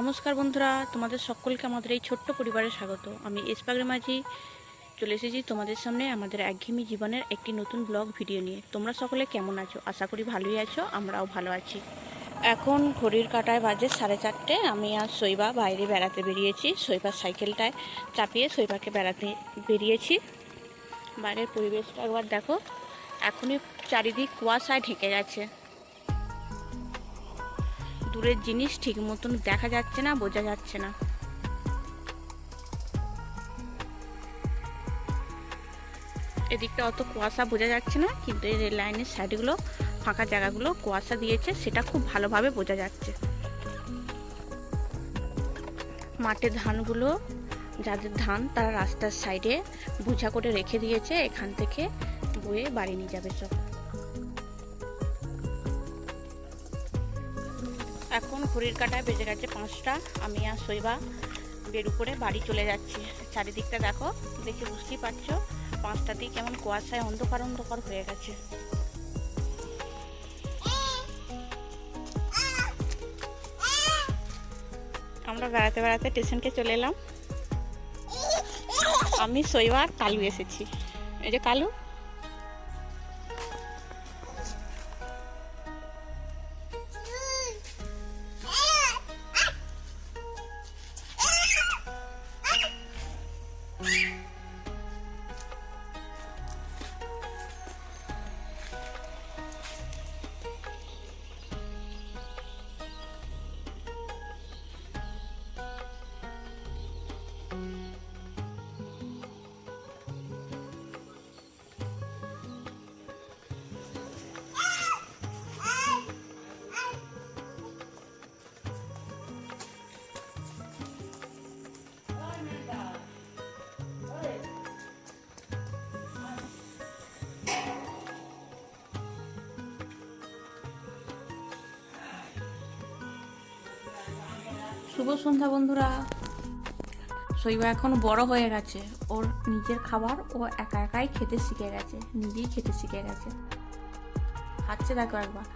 নমস্কার বন্ধুরা, তোমাদের সকলকে আমাদের এই ছোট্ট পরিবারে স্বাগত। আমি এসপাগ্রে মাঝি, চলে এসেছি তোমাদের সামনে আমাদের একঘেয়েমি জীবনের একটি নতুন ব্লগ ভিডিও নিয়ে। তোমরা সকলে কেমন আছো? আশা করি ভালোই আছো, আমরাও ভালো আছি। এখন ঘড়ির কাটায় বাজে সাড়ে চারটে, আমি আর শৈবা বাইরে বেড়াতে বেরিয়েছি। শৈবার সাইকেলটায় চাপিয়ে শৈবাকে বেড়াতে বেরিয়েছি। বাইরের পরিবেশটা একবার দেখো, এখনই চারিদিক কুয়াশায় ঢেকে গেছে। দূরের জিনিস ঠিক মতন দেখা যাচ্ছে না, বোঝা যাচ্ছে না। এদিকটা অত কুয়াশা বোঝা যাচ্ছে না, কিন্তু এই রেল লাইনের সাইডগুলো, ফাঁকা জায়গাগুলো কুয়াশা দিয়েছে, সেটা খুব ভালোভাবে বোঝা যাচ্ছে। মাঠে ধানগুলো, যাদের ধান তারা রাস্তার সাইডে বোঝা করে রেখে দিয়েছে, এখান থেকে বয়ে বাড়ি নিয়ে যাবে সব। এখন ঘড়ির কাটায় বেজে গেছে পাঁচটা। আমি আর শৈবা বের উপরে বাড়ি চলে যাচ্ছি। চারিদিকটা দেখো, দেখে বুঝতেই পারছ, পাঁচটা দিক কেমন কুয়াশায় অন্ধকার অন্ধকার হয়ে গেছে। আমরা বেড়াতে বেড়াতে স্টেশনকে চলে এলাম। আমি, শৈবা কালু এসেছি। এই যে কালু শুভ সন্ধ্যা, বন্ধুরা। শৈবা এখন বড় হয়ে গেছে। ওর নিজের খাবার ও একা একাই খেতে শিখে গেছে, নিজেই খেতে শিখে গেছে। খাচ্ছে দেখো একবার।